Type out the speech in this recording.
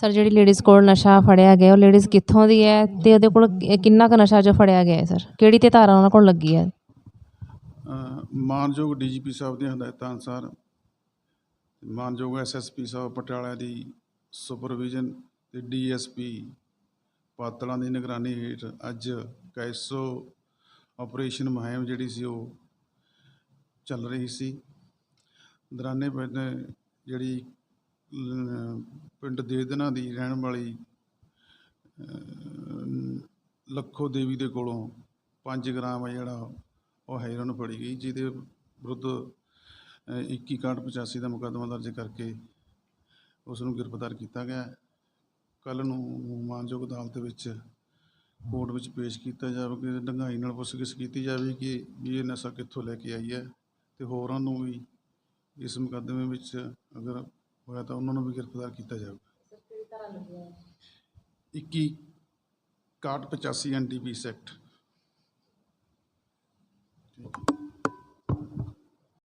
Sir ਜਿਹੜੀ ladies ਕੋਲ ਨਸ਼ਾ ਫੜਿਆ ਗਿਆ ਉਹ ਲੇਡੀਜ਼ ਕਿੱਥੋਂ ਦੀ ਹੈ ਤੇ ਉਹਦੇ ਕੋਲ ਕਿੰਨਾ ਕੁ ਨਸ਼ਾ ਜੋ ਫੜਿਆ ਗਿਆ ਹੈ ਸਰ? ਕਿਹੜੀ ਤੇ ਧਾਰਾ ਉਹਨਾਂ ਕੋਲ ਲੱਗੀ ਹੈ? ਅ, ਮਾਨਯੋਗ ਡੀਜੀਪੀ ਸਾਹਿਬ ਦੀਆਂ ਹਦਾਇਤਾਂ ਅਨੁਸਾਰ ਮਾਨਯੋਗ ਐਸਐਸਪੀ ਸਾਹਿਬ ਪਟਿਆਲਾ ਦੀ ਸੁਪਰਵਿਜ਼ਨ ਤੇ ਡੀਐਸਪੀ ਪਾਤਲਾਂ ਦੀ ਨਿਗਰਾਨੀ ਹੇਠ ਅੱਜ ਕੈਸੋ ਆਪਰੇਸ਼ਨ ਮੁਹਿੰਮ ਜਿਹੜੀ ਸੀ ਉਹ ਚੱਲ ਰਹੀ ਸੀ। ਦਰਾਨੇ ਪਿੰਡ ਜਿਹੜੀ ਪਿੰਡ ਦੇਦਨਾ ਦੀ ਰਹਿਣ ਵਾਲੀ ਲੱਖੋ ਦੇਵੀ ਦੇ ਕੋਲੋਂ 5 ਗ੍ਰਾਮ ਹੈ ਜਿਹੜਾ ਉਹ ਹੈਰੋਨ ਫੜੀ ਗਈ ਜਿਹਦੇ ਵਿਰੁੱਧ ਅ, 2185 ਦਾ ਮੁਕੱਦਮਾ ਦਰਜ ਕਰਕੇ ਉਸ ਨੂੰ ਗ੍ਰਿਫਤਾਰ ਕੀਤਾ ਗਿਆ। ਕੱਲ ਨੂੰ ਮਾਨਯੋਗ ਅਦਾਲਤ ਵਿੱਚ ਕੋਰਟ ਵਿੱਚ ਪੇਸ਼ ਕੀਤਾ ਜਾਵੇਗਾ ਡੰਗਾਈ ਨਾਲ ਪੁੱਛਗਿੱਛ ਕੀਤੀ ਜਾਵੇ ਕਿ ਵੀ ਇਹ ਨਸ਼ਾ ਕਿੱਥੋਂ ਲੈ ਕੇ ਆਈ ਹੈ। ਤੇ ਹੋਰਾਂ ਨੂੰ ਵੀ ਇਸ ਮੁਕੱਦਮੇ ਵਿੱਚ ਅਗਰ ਹੋਇਆ ਤਾਂ ਉਹਨਾਂ ਨੂੰ ਵੀ ਗ੍ਰਿਫਤਾਰ ਕੀਤਾ ਜਾਵੇਗਾ 21 6185 ਐਨਡੀਪੀ ਸੈਕਟ।